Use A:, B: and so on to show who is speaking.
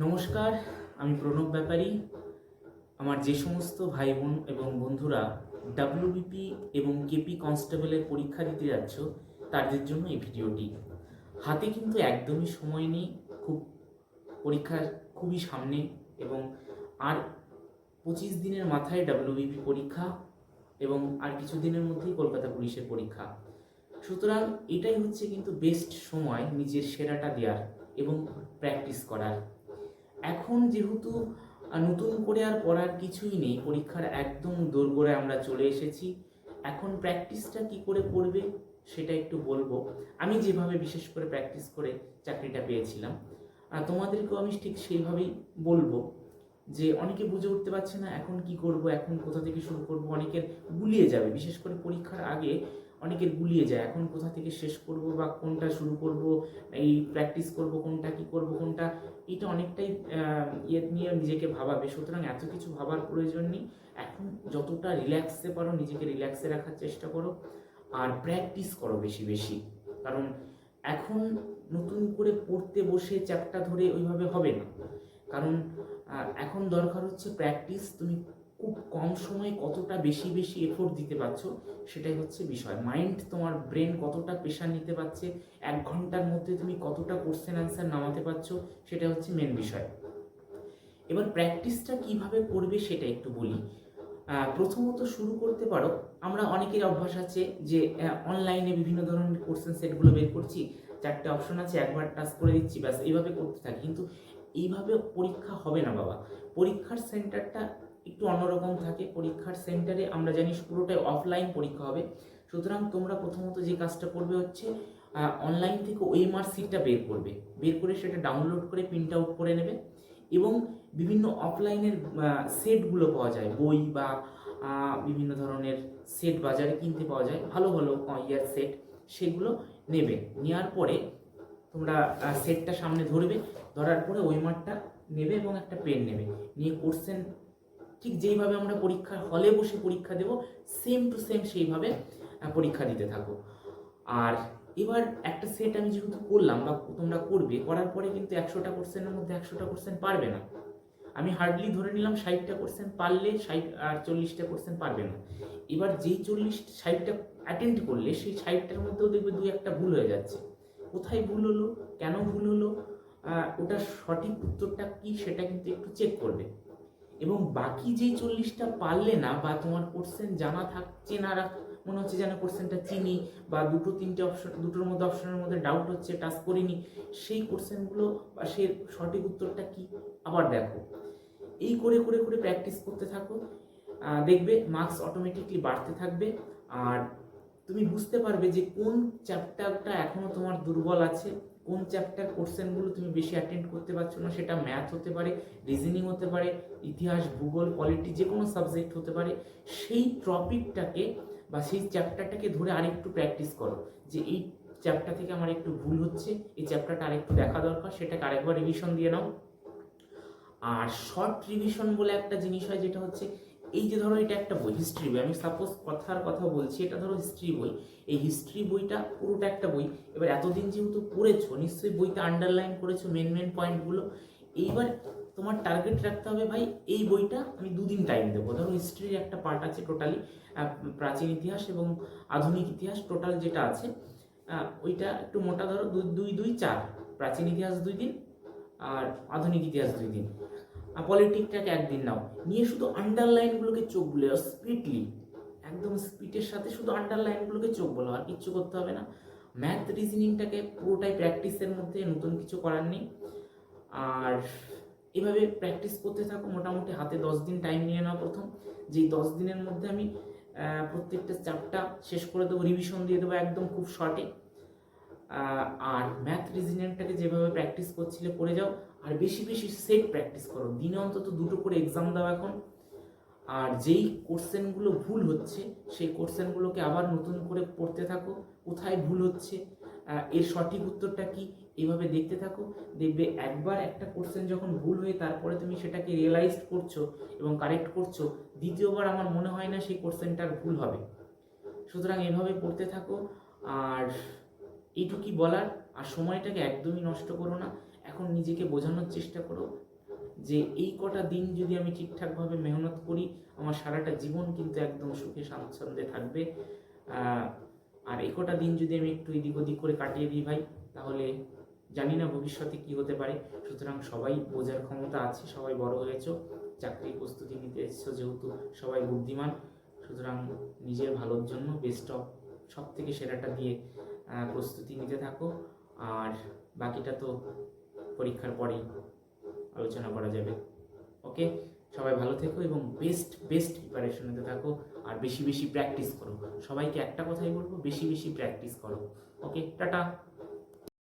A: নমস্কার, আমি প্রণব ব্যাপারী। আমার যে সমস্ত ভাই বোন এবং বন্ধুরা ডাব্লিউবিপি এবং কেপি কনস্টেবলের পরীক্ষা দিতে যাচ্ছ, তাদের জন্য এই ভিডিওটি। হাতে কিন্তু একদমই সময় নেই, খুব পরীক্ষার খুবই সামনে এবং আর পঁচিশ দিনের মাথায় ডাব্লিউবিপি পরীক্ষা এবং আর কিছু দিনের মধ্যেই কলকাতা পুলিশের পরীক্ষা। সুতরাং এটাই হচ্ছে কিন্তু বেস্ট সময় নিজের সেরাটা দেওয়ার এবং প্র্যাকটিস করার। এখন যেহেতু নতুন করে আর পড়ার কিছুই নেই পরীক্ষার একদম দোরগোড়ায় আমরা চলে এসেছি। এখন প্র্যাকটিসটা কি করে করবে সেটা একটু বলব। আমি যেভাবে বিশেষ করে প্র্যাকটিস করে চাকরিটা পেয়েছিলাম আহ, তোমাদেরকেও আমি ঠিক সেইভাবেই বলব যে অনেকে বুঝে উঠতে পারছে না এখন কি করব এখন কোথা থেকে শুরু করব অনেকের গুলিয়ে যাবে। বিশেষ করে পরীক্ষার আগে অনেকের গুলিয়ে যায়। এখন কোথা থেকে শেষ করব বা কোনটা শুরু করব? এই প্র্যাকটিস করব, কোনটা কি করব, কোনটা? এটা অনেকটাই ইয়ে নিয়ে নিজেকে ভাবাবে। সুতরাং এত কিছু ভাবার প্রয়োজন নেই। এখন যতটা রিল্যাক্সে পারো, নিজেকে রিল্যাক্সে রাখার চেষ্টা করো। আর প্র্যাকটিস করো বেশি বেশি। কারণ এখন নতুন করে পড়তে বসে চ্যাপটা ধরে ওইভাবে হবে না। কারণ এখন দরকার হচ্ছে প্র্যাকটিস তুমি খুব কম সময়ে কতটা বেশি বেশি এফোর্ট দিতে পারছ, সেটাই হচ্ছে বিষয়। মাইন্ড তোমার ব্রেন কতটা প্রেশার নিতে পারছে, এক ঘণ্টার মধ্যে তুমি কতটা কোশ্চেন অ্যান্সার নামাতে পারছ সেটা হচ্ছে মেন বিষয়। এবার প্র্যাকটিসটা কীভাবে করবে সেটা একটু বলি। প্রথমত শুরু করতে পারো, আমরা অনেকের অভ্যাস আছে যে অনলাইনে বিভিন্ন ধরনের কোশ্চেন সেটগুলো বের করছি, চারটে অপশন আছে, একবার টাচ করে দিচ্ছি, ব্যাস, এইভাবে করতে থাকি। কিন্তু এইভাবে পরীক্ষা হবে না বাবা। পরীক্ষার সেন্টারটা একটু অন্যরকম থাকে পরীক্ষার সেন্টারে, আমরা জানি পুরোটাই অফলাইন পরীক্ষা হবে। সুতরাং তোমরা প্রথমত যে কাজটা করবে হচ্ছে অনলাইন থেকে ওএমআর সিটটা বের করবে। বের করে সেটা ডাউনলোড করে প্রিন্ট আউট করে নেবে এবং বিভিন্ন অফলাইনের সেটগুলো পাওয়া যায়। বই বা বিভিন্ন ধরনের সেট বাজারে কিনতে পাওয়া যায়। ভালো ভালো ইয়ার সেট সেগুলো নেবে। নেওয়ার পরে তোমরা সেটটা সামনে ধরবে, ধরার পরে ওয়েমারটা নেবে এবং একটা পেন নেবে। নিয়ে কোশ্চেন ঠিক যেইভাবে আমরা পরীক্ষার হলে বসে পরীক্ষা দেব সেম টু সেম সেইভাবে পরীক্ষা দিতে থাকো। আর এবার একটা সেট আমি যেহেতু করলাম বা তোমরা করবে, করার পরে কিন্তু একশোটা কোশ্চেনের মধ্যে একশোটা কোশ্চেন পারবে না। আমি হার্ডলি ধরে নিলাম ষাটটা কোশ্চেন পারলে ষাট আর চল্লিশটা কোশ্চেন পারবে না। এবার যেই চল্লিশ, ষাটটা অ্যাটেন্ড করলে সেই ষাটটার মধ্যেও দেখবে দুই একটা ভুল হয়ে যাচ্ছে। কোথায় ভুল হলো? কেন ভুল হলো? ওটার সঠিক উত্তরটা কি সেটা কিন্তু একটু চেক করবে। এবং বাকি যেই চল্লিশটা পারলে না বা তোমার কোশ্চেন জানা থাকছে না মনে হচ্ছে যেন কোশ্চেনটা চিনি বা দুটো, তিনটে অপশন দুটোর মধ্যে অপশনের মধ্যে ডাউট হচ্ছে টাচ করিনি, সেই কোশ্চেনগুলো বা সে সঠিক উত্তরটা কি? আবার দেখো। এই করে করে করে প্র্যাকটিস করতে থাকো। দেখবে মার্কস অটোমেটিকলি বাড়তে থাকবে। আর তুমি বুঝতে পারবে যে কোন চ্যাপ্টারটা এখনও তোমার দুর্বল আছে, কোন চ্যাপ্টার কোশ্চেনগুলো তুমি বেশি অ্যাটেন্ড করতে পারছ না, সেটা ম্যাথ হতে পারে রিজনিং হতে পারে, ইতিহাস, ভূগোল পলিটি যে কোনো সাবজেক্ট হতে পারে, সেই টপিকটাকে বা সেই চ্যাপ্টারটাকে ধরে আরেকটু প্র্যাকটিস করো, যে এই চ্যাপ্টার থেকে আমার একটু ভুল হচ্ছে, এই চ্যাপ্টারটা আরেকটু দেখা দরকার, সেটাকে আরেকবার রিভিশন দিয়ে নাও। আর শর্ট রিভিশন বলে একটা জিনিস হয়, যেটা হচ্ছে এই যে ধরো এটা একটা বই হিস্ট্রি বই, আমি সাপোজ কথার কথা বলছি, এটা ধরো হিস্ট্রি বই। এই হিস্ট্রি বইটা পুরোটা একটা বই। এবার এতদিন যেহেতু পড়েছো, নিশ্চয়ই বইতে আন্ডারলাইন করেছ মেন মেন পয়েন্টগুলো এইবার তোমার টার্গেট রাখতে হবে ভাই, এই বইটা আমি দুদিন টাইম দেবো। ধরো হিস্ট্রির একটা পার্ট আছে টোটালি প্রাচীন ইতিহাস এবং আধুনিক ইতিহাস টোটাল যেটা আছে ওইটা একটু মোটা ধরো দুই দুই, চার। প্রাচীন ইতিহাস দুই দিন, আর আধুনিক ইতিহাস দুই দিন। পলিটিকটাকে একদিন নাও। নিয়ে শুধু আন্ডারলাইনগুলোকে চোখ বুলে স্পিডলি একদম স্পিডের সাথে শুধু আন্ডারলাইনগুলোকে চোখ বলো আর কিচ্ছু করতে হবে না। ম্যাথ রিজনিংটাকে পুরোটাই প্র্যাকটিসের মধ্যে, নতুন কিছু করার নেই। আর এভাবে প্র্যাকটিস করতে থাকো, মোটামুটি হাতে দশ দিন টাইম নিয়ে নাও প্রথম। যেই দশ দিনের মধ্যে আমি প্রত্যেকটা চাপটা শেষ করে দেবো রিভিশন দিয়ে দেবো একদম খুব শর্টে আর ম্যাথ রিজনিংটাকে যেভাবে প্র্যাকটিস করছিলে, করে যাও। আর বেশি বেশি সেট প্র্যাকটিস করো। দিনে অন্তত দুটো করে এক্সাম দাও এখন। আর যেই কোশ্চেনগুলো ভুল হচ্ছে, সেই কোশ্চেনগুলোকে আবার নতুন করে পড়তে থাকো। কোথায় ভুল হচ্ছে? এর সঠিক উত্তরটা কি? এইভাবে দেখতে থাকো। দেখবে একবার একটা কোশ্চেন যখন ভুল হয়ে তারপরে তুমি সেটাকে রিয়েলাইজ করছ এবং কারেক্ট করছ, দ্বিতীয়বার আমার মনে হয় না সেই কোশ্চেনটার ভুল হবে। সুতরাং এভাবে পড়তে থাকো। আর এইটুকুই বলার। আর সময়টাকে একদমই নষ্ট করো না। এখন নিজেকে বোঝানোর চেষ্টা করো যে এই কটা দিন যদি আমি ঠিকঠাকভাবে মেহনত করি, আমার সারাটা জীবন কিন্তু একদম সুখে স্বাচ্ছন্দ্যে থাকবে। আর এই কটা দিন যদি আমি একটু এদিক ওদিক করে কাটিয়ে দিই ভাই, তাহলে জানি না ভবিষ্যতে কি হতে পারে। সুতরাং সবাই বোঝার ক্ষমতা আছে, সবাই বড় হয়েছো চাকরির প্রস্তুতি নিতে এসছো যেহেতু সবাই বুদ্ধিমান। সুতরাং নিজের ভালোর জন্য বেস্ট অফ সব থেকে সেরাটা দিয়ে প্রস্তুতি নিতে থাকো। আর বাকিটা তো পরীক্ষার পরেই আলোচনা করা যাবে। ওকে সবাই ভালো থেকো এবং বেস্ট বেস্ট প্রিপারেশন নিতে থাকো আর বেশি বেশি প্র্যাকটিস করো। সবাইকে একটা কথাই বলব, বেশি বেশি প্র্যাকটিস করো। Okay tata!